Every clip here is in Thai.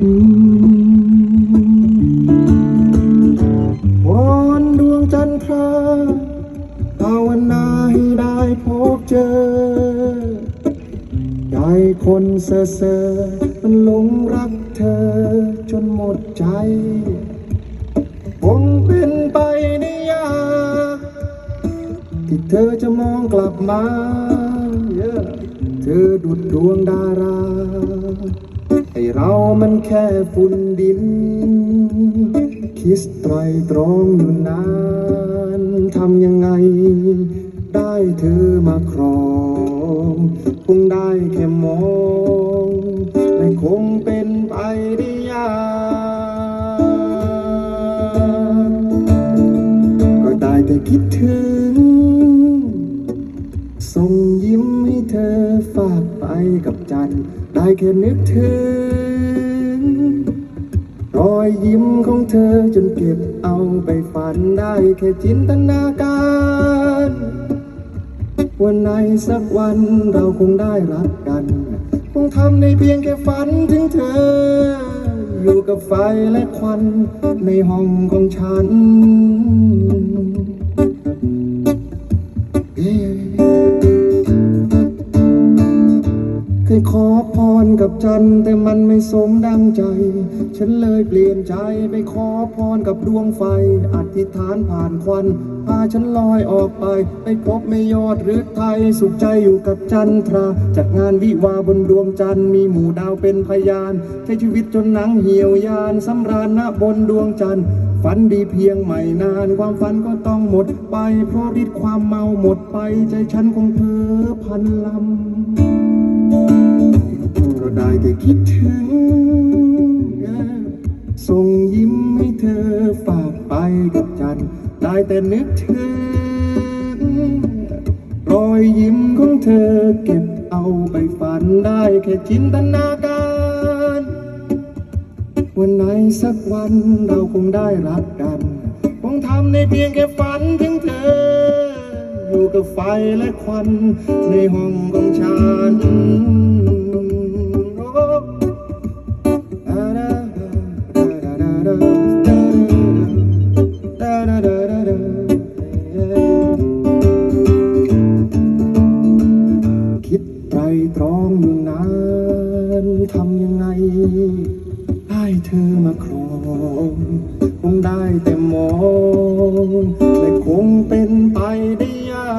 วอนดวงจันทราภาวนาให้ได้พบเจอ ใจคนเสเสอมันหลงรักเธอจนหมดใจ คงเป็นไปได้ยากที่เธอจะมองกลับมา เธอดุดดวงดารา อเรามันแค่ฝุ่นดิน คิดไตรตรองอยู่นาน ทำยังไง ได้เธอมาครองคงได้แค่มองและคงเป็นไปได้ยากก็ได้แต่คิดถึงส่ง ฝากไปกับจัน ได้แค่นึกถึง รอยยิ้มของเธอจนเก็บเอาไปฝันได้แค่จินตนาการวันไหนสักวันเราคงได้รักกัน คงทำในเพียงแค่ฝันถึงเธอ อยู่กับไฟและควันในห้องของฉัน จันทร์แต่มันไม่สมดังใจ ฉันเลยเปลี่ยนใจไปขอพรกับดวงไฟ อธิษฐานผ่านควันพาฉันลอยออกไป ไปพบไม่ยอดหรือไทย สุขใจอยู่กับจันทราจัดงานวิวาบนดวงจันทร์มีหมู่ดาวเป็นพยาน ใช้ชีวิตจนหนังเหี่ยวยานสำราญณบนดวงจันทร์ฝันดีเพียงไม่นาน ความฝันก็ต้องหมดไป เพราะฤทธิ์ความเมาหมดไป ใจฉันคงเพ้อพันลำ ก็ได้แต่คิดถึง ส่งยิ้มให้เธอฝากไปกับจัน ได้แต่นึกถึง รอยยิ้มของเธอเก็บเอาไปฝันได้แค่จินตนาการ วันไหนสักวันเราคงได้รักกัน คงทำในเพียงแค่ฝันถึงเธอ อยู่กับไฟและควันในห้องของฉัน นานทำยังไงให้เธอมาครองคงได้แต่มองและคงเป็นไปได้ยา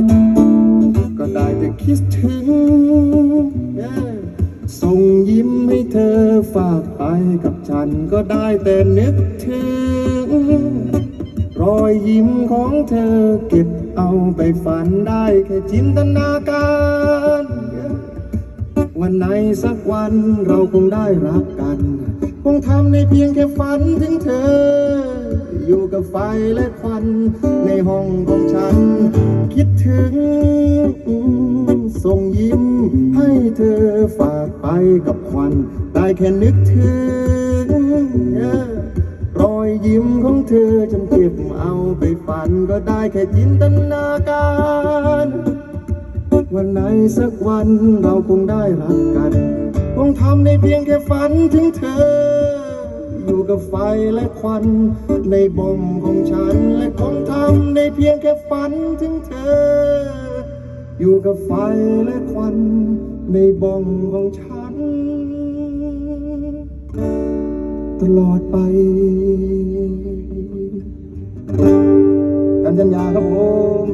กก็ได้แต่คิดถึง ส่งยิ้มให้เธอฝากไปกับฉันก็ได้แต่นึกถึง อยยิ้มของเธอ เก็บเอาไปฝันได้แค่จินตนาการ วันไหนสักวันเราคงได้รักกัน คงทำในเพียงแค่ฝันถึงเธอ อยู่กับไฟและควันในห้องของฉัน คิดถึง ส่งยิ้มให้เธอฝากไปกับควัน ได้แค่นึกถึงรอ ยิ้มของเธอจนเก็บเอาไปฝันก็ได้แค่จินตนาการ วันไหนสักวันเราคงได้รักกัน คงทำในเพียงแค่ฝันถึงเธอ อยู่กับไฟและควัน ในบ่มของฉันและคงทำในเพียงแค่ฝันถึงเธอ อยู่กับไฟและควัน ในบ่มของฉัน ตลอดไปกันยัญญาครับผม